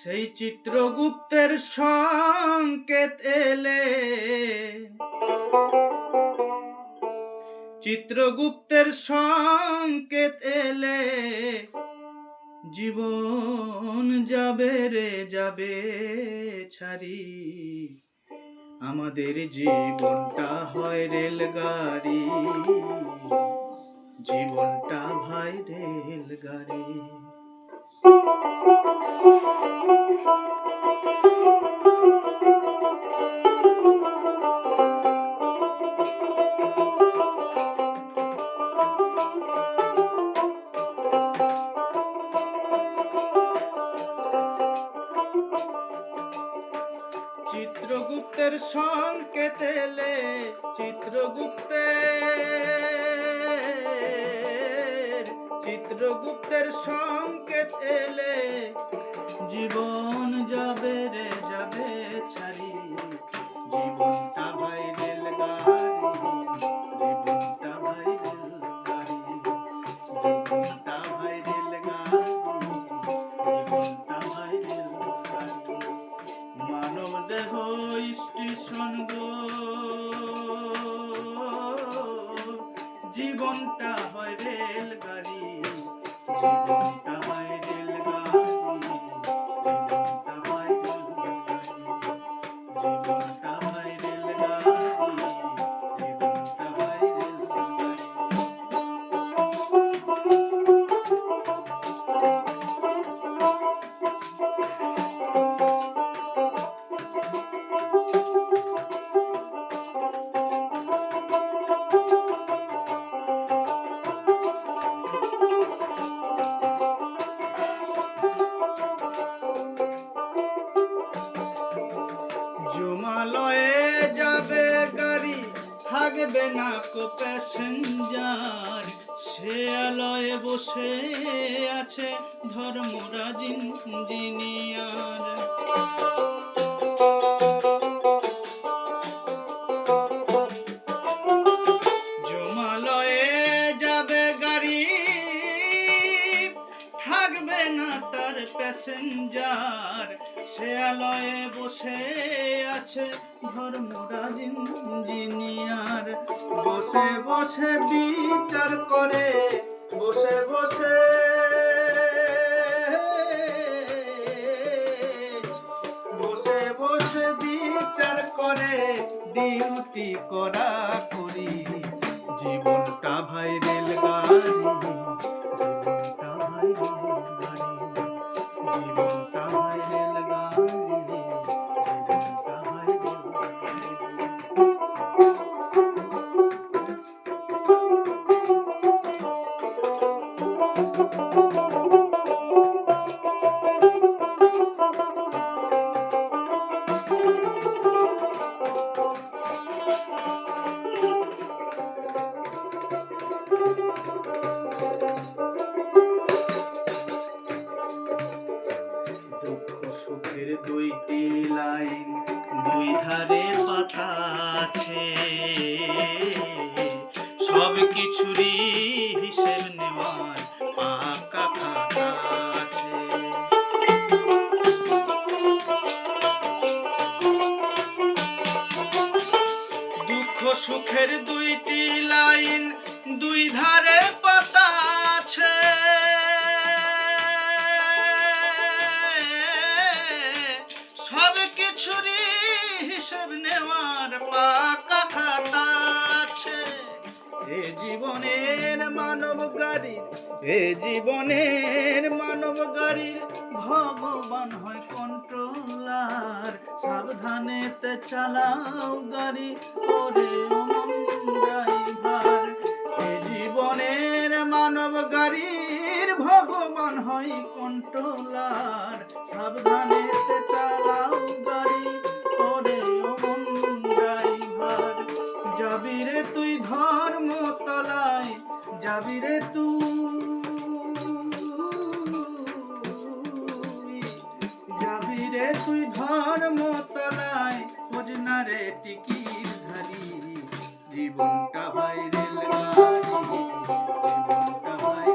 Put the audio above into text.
সেই চিত্রগুপ্তের সংকেত এলে চিত্রগুপ্তের সংকেত এলে জীবন যাবে রে, যাবে ছাড়ি। আমাদের জীবনটা হয় রেলগাড়ি, জীবনটা ভাই রেলগাড়ি। চিত্রগুপ্তের সংকেত এলে চিত্রগুপ্তের চিত্রগুপ্তের সংকেত এলে জীবন যাবে রে, যাবে ছাড়ি। জীবনটা বাইরে রেলগাড়ি। মানব দেহ স্টেশন গো জীবনটা হয় রেলগাড়ি জীবনটা হয় রেলগাড়ি থাকবে না কো প্যাসেঞ্জার। সে আলয়ে বসে আছে ধর্মরাজ ইঞ্জিনিয়ার। জমালয়ে যাবে গাড়ি, থাকবে না তার প্যাসেঞ্জার। সে আলয়ে বসে আছে ধর্মরাজ ইঞ্জিনিয়ার। বসে বসে বিচার করে, বসে বসে। বসে বসে বিচার করে, ডিউটি করা করি। জীবনটা ভাই রেলগাড়ি দুঃখ সুখের দুইটি লাইন, দুই ধারে পাতা আছে। সব কিছুরই হিসেব নেওয়ার পাকা খাতা আছে। দুঃখ সুখের দুইটি লাইন, দুই ধারে পাতা খাতা আছে। এ জীবনের মানব গাড়ির, এ জীবনের মানব গাড়ির ভগবান হয় কন্ট্রোলার সাবধানেতে চালাও গাড়ি করে ড্রাইভার। এ জীবনের মানব গাড়ির ভগবান হয় কন্ট্রোলার সাবধানেতে চালাও গাড়ি রে তুই ধর্মতলায় খোঁজ না রে টিকির ধারি। জীবনটা বাইরে জীবনটা ভাই